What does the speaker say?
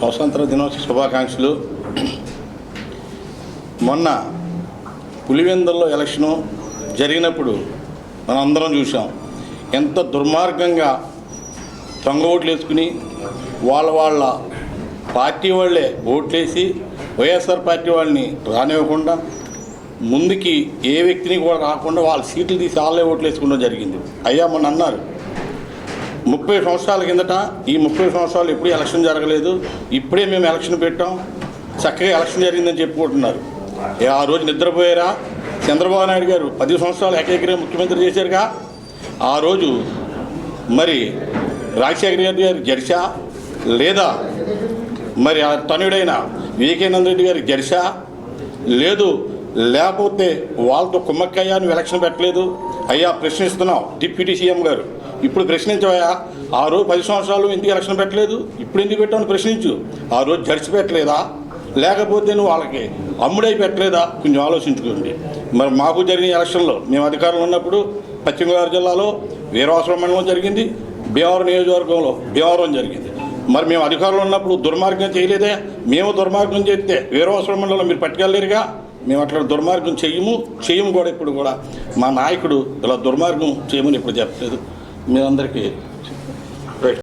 స్వాతంత్ర దినోత్సవ శుభాకాంక్షలు. మొన్న పులివెందుల్లో ఎలక్షను జరిగినప్పుడు మనం అందరం చూసాం ఎంత దుర్మార్గంగా దొంగ ఓట్లు వేసుకుని వాళ్ళ వాళ్ళ పార్టీ వాళ్ళే ఓట్లేసి వైఎస్ఆర్ పార్టీ వాళ్ళని రానివ్వకుండా ముందుకి ఏ వ్యక్తిని కూడా రాకుండా వాళ్ళ సీట్లు తీసి వాళ్ళే ఓట్లు వేసుకోవడం జరిగింది. అయ్యా మొన్న అన్నారు ముప్పై సంవత్సరాల కిందట ఈ ముప్పై సంవత్సరాలు ఎప్పుడూ ఎలక్షన్ జరగలేదు. ఇప్పుడే మేము ఎలక్షన్ పెట్టాం. చక్కగా ఎలక్షన్ జరిగిందని చెప్పుకుంటున్నారు. ఆ రోజు నిద్రపోయారా? చంద్రబాబు నాయుడు గారు పది సంవత్సరాలు ఏకైకరే ముఖ్యమంత్రి చేశారుగా. ఆ రోజు మరి రాజశేఖర రెడ్డి గారు జడిసా లేదా మరి ఆ తనుడైన వివేకానంద రెడ్డి గారికి జడిసా లేదు లేకపోతే వాళ్ళతో కుమ్మక్కయ్యా నువ్వు ఎలక్షన్ పెట్టలేదు? అయ్యా ప్రశ్నిస్తున్నావు. డిప్యూటీ సీఎం గారు ఇప్పుడు ప్రశ్నించవయ్యా? ఆ రోజు పది సంవత్సరాలు ఎందుకు ఎలక్షన్ పెట్టలేదు? ఇప్పుడు ఎందుకు పెట్టావు ప్రశ్నించు. ఆ రోజు జడిచి పెట్టలేదా? లేకపోతే నువ్వు వాళ్ళకి అమ్ముడై పెట్టలేదా? కొంచెం ఆలోచించుకోండి. మరి మాకు జరిగిన ఎలక్షన్లో మేము అధికారంలో ఉన్నప్పుడు పశ్చిమ గోదావరి జిల్లాలో వీరవాసరం మండలం జరిగింది భీమవరం నియోజకవర్గంలో భీమవరం జరిగింది. మరి మేము అధికారంలో ఉన్నప్పుడు దుర్మార్గం చేయలేదే? మేము దుర్మార్గం చేస్తే వీరవాసరం మండలంలో మీరు పట్టుకెళ్ళలేరుగా? మేము అట్లా దుర్మార్గం చెయ్యము చెయ్యము కూడా ఇప్పుడు కూడా మా నాయకుడు ఇలా దుర్మార్గం చేయమని ఇప్పుడు చెప్పలేదు. మీ అందరికీ